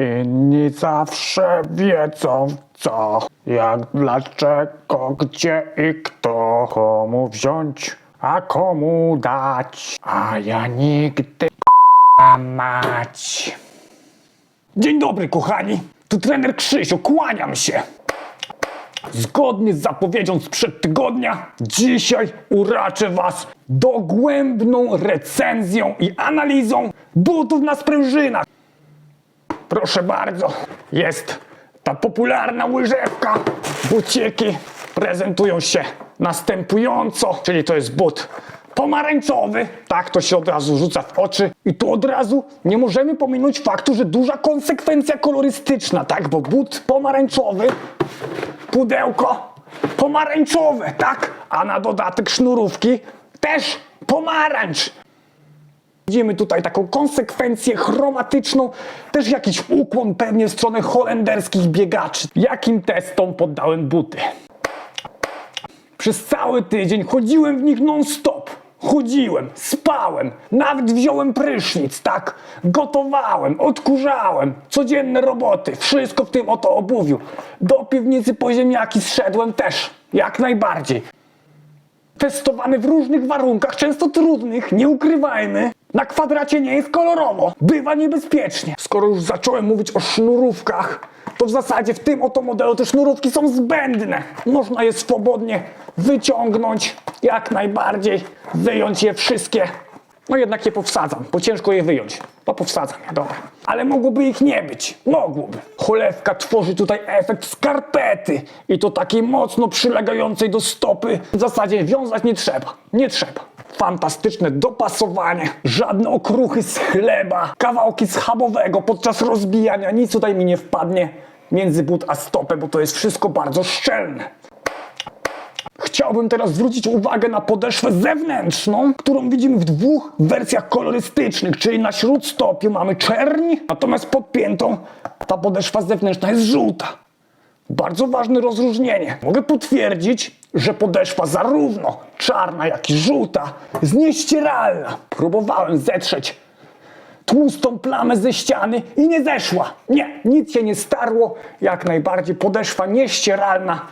Inni zawsze wiedzą co, jak, dlaczego, gdzie i kto, komu wziąć, a komu dać, a ja nigdy k***a mać. Dzień dobry kochani, tu trener Krzysiu, kłaniam się. Zgodnie z zapowiedzią sprzed tygodnia, dzisiaj uraczę Was dogłębną recenzją i analizą butów na sprężynach. Proszę bardzo, jest ta popularna łyżewka. Buciki prezentują się następująco, czyli to jest but pomarańczowy, tak to się od razu rzuca w oczy. I tu od razu nie możemy pominąć faktu, że duża konsekwencja kolorystyczna, tak, bo but pomarańczowy, pudełko pomarańczowe, tak, a na dodatek sznurówki też pomarańcz. Widzimy tutaj taką konsekwencję chromatyczną, też jakiś ukłon pewnie w stronę holenderskich biegaczy. Jakim testom poddałem buty? Przez cały tydzień chodziłem w nich non-stop. Chodziłem, spałem, nawet wziąłem prysznic, tak? Gotowałem, odkurzałem, codzienne roboty, wszystko w tym oto obuwiu. Do piwnicy po ziemniaki zszedłem też, jak najbardziej testowany w różnych warunkach, często trudnych, nie ukrywajmy. Na kwadracie nie jest kolorowo, bywa niebezpiecznie. Skoro już zacząłem mówić o sznurówkach, to w zasadzie w tym oto modelu te sznurówki są zbędne. Można je swobodnie wyciągnąć, jak najbardziej, wyjąć je wszystkie. No jednak je powsadzam, bo ciężko je wyjąć. No powsadzam je, dobra. Ale mogłoby ich nie być. Mogłoby. Cholewka tworzy tutaj efekt skarpety. I to takiej mocno przylegającej do stopy. W zasadzie wiązać nie trzeba. Nie trzeba. Fantastyczne dopasowanie. Żadne okruchy z chleba. Kawałki schabowego podczas rozbijania. Nic tutaj mi nie wpadnie między but a stopę, bo to jest wszystko bardzo szczelne. Chciałbym teraz zwrócić uwagę na podeszwę zewnętrzną, którą widzimy w dwóch wersjach kolorystycznych, czyli na śródstopiu mamy czerń, natomiast pod piętą ta podeszwa zewnętrzna jest żółta. Bardzo ważne rozróżnienie. Mogę potwierdzić, że podeszwa zarówno czarna, jak i żółta jest nieścieralna. Próbowałem zetrzeć tłustą plamę ze ściany i nie zeszła. Nie, nic się nie starło. Jak najbardziej podeszwa nieścieralna.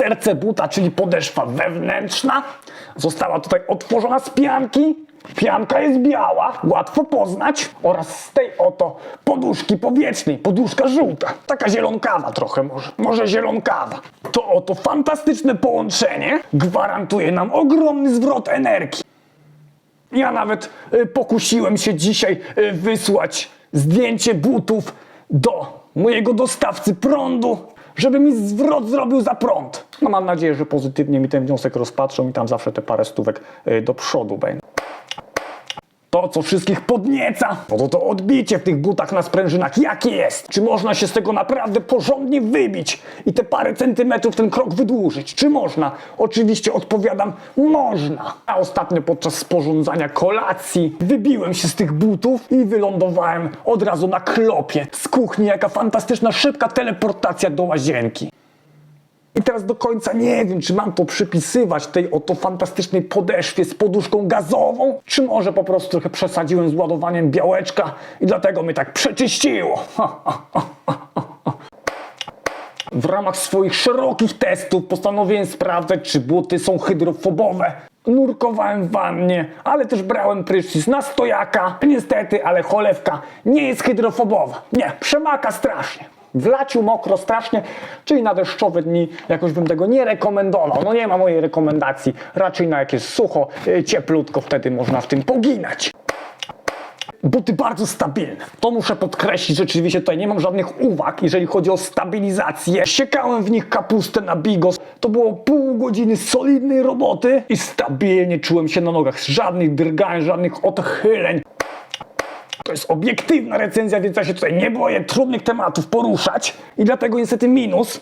Serce buta, czyli podeszwa wewnętrzna, została tutaj otworzona z pianki. Pianka jest biała, łatwo poznać. Oraz z tej oto poduszki powietrznej, poduszka żółta. Taka zielonkawa trochę może, może zielonkawa. To oto fantastyczne połączenie gwarantuje nam ogromny zwrot energii. Ja nawet y, pokusiłem się dzisiaj y, wysłać zdjęcie butów do mojego dostawcy prądu, żeby mi zwrot zrobił za prąd. No mam nadzieję, że pozytywnie mi ten wniosek rozpatrzą i tam zawsze te parę stówek y, do przodu będzie. To, co wszystkich podnieca, no to to odbicie w tych butach na sprężynach, jakie jest? Czy można się z tego naprawdę porządnie wybić i te parę centymetrów ten krok wydłużyć? Czy można? Oczywiście odpowiadam, można. A ostatnio podczas sporządzania kolacji wybiłem się z tych butów i wylądowałem od razu na klopie. Z kuchni jaka fantastyczna, szybka teleportacja do łazienki. I teraz do końca nie wiem, czy mam to przypisywać tej oto fantastycznej podeszwie z poduszką gazową, czy może po prostu trochę przesadziłem z ładowaniem białeczka i dlatego mnie tak przeczyściło. W ramach swoich szerokich testów postanowiłem sprawdzać, czy buty są hydrofobowe. Nurkowałem w wannie, ale też brałem prysznic na stojaka. Niestety, ale cholewka nie jest hydrofobowa. Nie, przemaka strasznie. W laciu mokro strasznie, czyli na deszczowe dni jakoś bym tego nie rekomendował. No nie ma mojej rekomendacji. Raczej na jak jest sucho, yy, cieplutko, wtedy można w tym poginać. Buty bardzo stabilne. To muszę podkreślić, rzeczywiście tutaj nie mam żadnych uwag, jeżeli chodzi o stabilizację. Siekałem w nich kapustę na bigos. To było pół godziny solidnej roboty i stabilnie czułem się na nogach. Żadnych drgań, żadnych odchyleń. To jest obiektywna recenzja, więc ja się tutaj nie boję trudnych tematów poruszać. I dlatego niestety minus.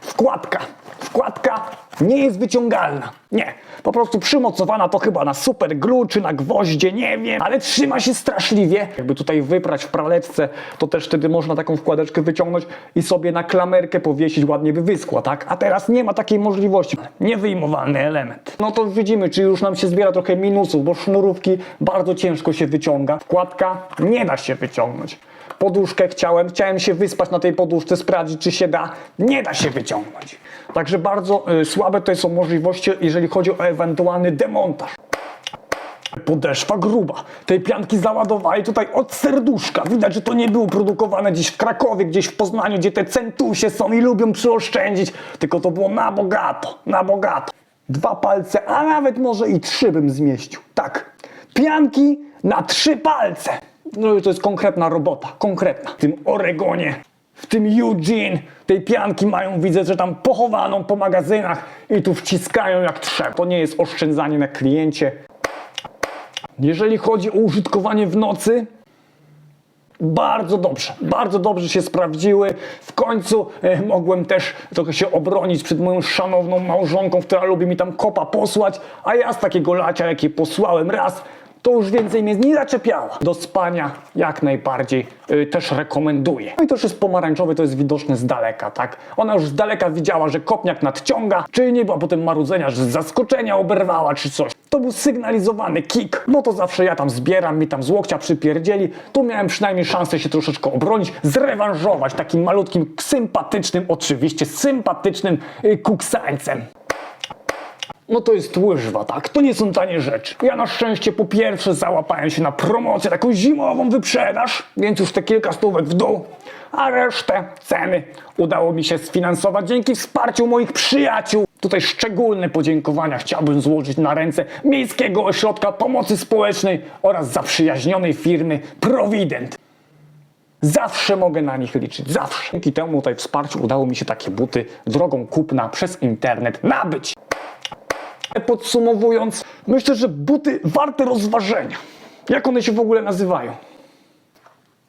Wkładka. Wkładka nie jest wyciągalna. Nie. Po prostu przymocowana to chyba na super glue czy na gwoździe, nie wiem, ale trzyma się straszliwie. Jakby tutaj wyprać w praletce, to też wtedy można taką wkładeczkę wyciągnąć i sobie na klamerkę powiesić, ładnie by wyschła, tak? A teraz nie ma takiej możliwości. Niewyjmowalny element. No to widzimy, czy już nam się zbiera trochę minusów, bo sznurówki bardzo ciężko się wyciąga. Wkładka nie da się wyciągnąć. Poduszkę chciałem, chciałem się wyspać na tej poduszce, sprawdzić czy się da. Nie da się wyciągnąć. Także bardzo y, słabe to są możliwości, jeżeli chodzi o ewentualny demontaż. Podeszwa gruba. Tej pianki załadowali tutaj od serduszka. Widać, że to nie było produkowane gdzieś w Krakowie, gdzieś w Poznaniu, gdzie te centusie są i lubią przyoszczędzić. Tylko to było na bogato, na bogato. Dwa palce, a nawet może i trzy bym zmieścił. Tak. Pianki na trzy palce. No to jest konkretna robota, konkretna. W tym Oregonie, w tym Eugene, tej pianki mają, widzę, że tam pochowaną po magazynach i tu wciskają jak trzeba. To nie jest oszczędzanie na kliencie. Jeżeli chodzi o użytkowanie w nocy, bardzo dobrze, bardzo dobrze się sprawdziły. W końcu e, mogłem też trochę się obronić przed moją szanowną małżonką, która lubi mi tam kopa posłać, a ja z takiego lacia, jakie posłałem raz, to już więcej mnie nie zaczepiała. Do spania jak najbardziej y, też rekomenduję. No i już jest pomarańczowe, to jest widoczne z daleka, tak? Ona już z daleka widziała, że kopniak nadciąga, czyli nie była potem marudzenia, że z zaskoczenia oberwała czy coś. To był sygnalizowany kick, bo to zawsze ja tam zbieram, mi tam z łokcia przypierdzieli. Tu miałem przynajmniej szansę się troszeczkę obronić, zrewanżować takim malutkim, sympatycznym, oczywiście sympatycznym y, kuksańcem. No to jest łyżwa, tak? To nie są tanie rzeczy. Ja na szczęście po pierwsze załapałem się na promocję, taką zimową wyprzedaż, więc już te kilka stówek w dół, a resztę ceny udało mi się sfinansować dzięki wsparciu moich przyjaciół. Tutaj szczególne podziękowania chciałbym złożyć na ręce Miejskiego Ośrodka Pomocy Społecznej oraz zaprzyjaźnionej firmy Provident. Zawsze mogę na nich liczyć, zawsze. Dzięki temu tutaj wsparciu udało mi się takie buty drogą kupna przez internet nabyć. Podsumowując, myślę, że buty warte rozważenia. Jak one się w ogóle nazywają?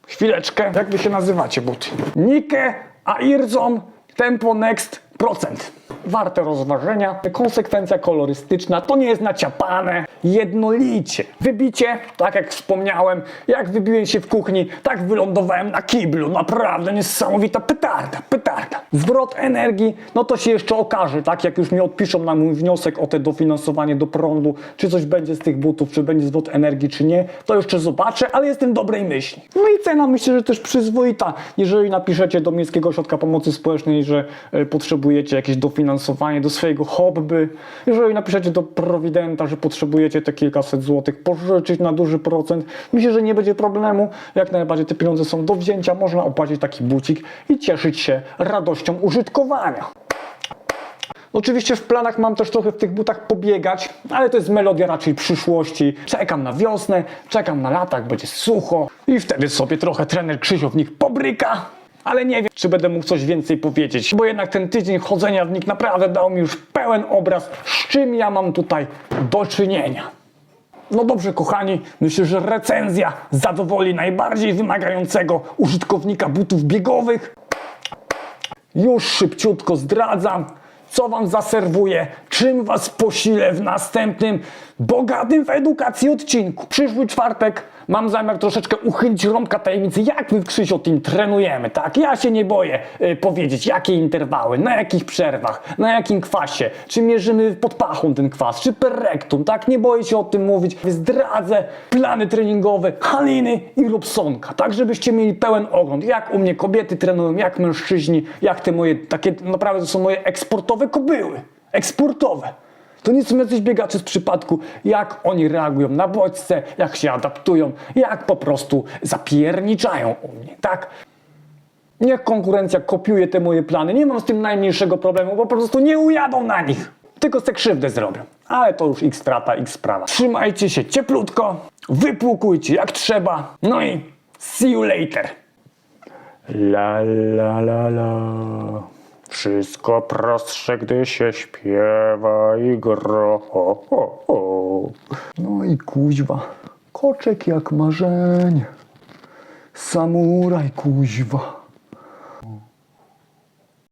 Chwileczkę, jak wy się nazywacie buty? Nike, Airzone, Tempo Next, procent. Warte rozważenia. Konsekwencja kolorystyczna, to nie jest naciapane. Jednolicie. Wybicie, tak jak wspomniałem, jak wybiłem się w kuchni, tak wylądowałem na kiblu. Naprawdę niesamowita petarda, petarda. Zwrot energii, no to się jeszcze okaże, tak? Jak już mi odpiszą na mój wniosek o te dofinansowanie do prądu, czy coś będzie z tych butów, czy będzie zwrot energii, czy nie, to jeszcze zobaczę, ale jestem dobrej myśli. No i cena myślę, że też przyzwoita. Jeżeli napiszecie do Miejskiego Ośrodka Pomocy Społecznej, że e, potrzebujecie jakieś dofinansowanie do swojego hobby, jeżeli napiszecie do Prowidenta, że potrzebujecie te kilkaset złotych pożyczyć na duży procent, myślę, że nie będzie problemu. Jak najbardziej te pieniądze są do wzięcia, można opłacić taki bucik i cieszyć się radością użytkowania. Oczywiście w planach mam też trochę w tych butach pobiegać, ale to jest melodia raczej przyszłości. Czekam na wiosnę, czekam na lata, jak będzie sucho i wtedy sobie trochę trener Krzysio w nich pobryka. Ale nie wiem, czy będę mógł coś więcej powiedzieć, bo jednak ten tydzień chodzenia w nich naprawdę dał mi już pełen obraz, z czym ja mam tutaj do czynienia. No dobrze, kochani, myślę, że recenzja zadowoli najbardziej wymagającego użytkownika butów biegowych. Już szybciutko zdradzam, co wam zaserwuję, czym was posilę w następnym bogatym w edukacji odcinku. Przyszły czwartek mam zamiar troszeczkę uchylić rąbka tajemnicy, jak my w Krzysio Team trenujemy, tak? Ja się nie boję y, powiedzieć, jakie interwały, na jakich przerwach, na jakim kwasie, czy mierzymy pod pachą ten kwas, czy per rectum, tak? Nie boję się o tym mówić. Zdradzę plany treningowe Haliny i Robsonka, tak? Żebyście mieli pełen ogląd, jak u mnie kobiety trenują, jak mężczyźni, jak te moje, takie naprawdę to są moje eksportowe kobyły. Eksportowe. To nie są jacyś biegacze z przypadku, jak oni reagują na bodźce, jak się adaptują, jak po prostu zapierniczają u mnie, tak? Niech konkurencja kopiuje te moje plany, nie mam z tym najmniejszego problemu, po prostu nie ujadą na nich. Tylko se krzywdę zrobią. Ale to już ich strata, ich sprawa. Trzymajcie się cieplutko, wypłukujcie jak trzeba, no i see you later. La la la la. Wszystko prostsze, gdy się śpiewa i ho. No i kuźwa. Koczek jak marzenie. Samuraj kuźwa.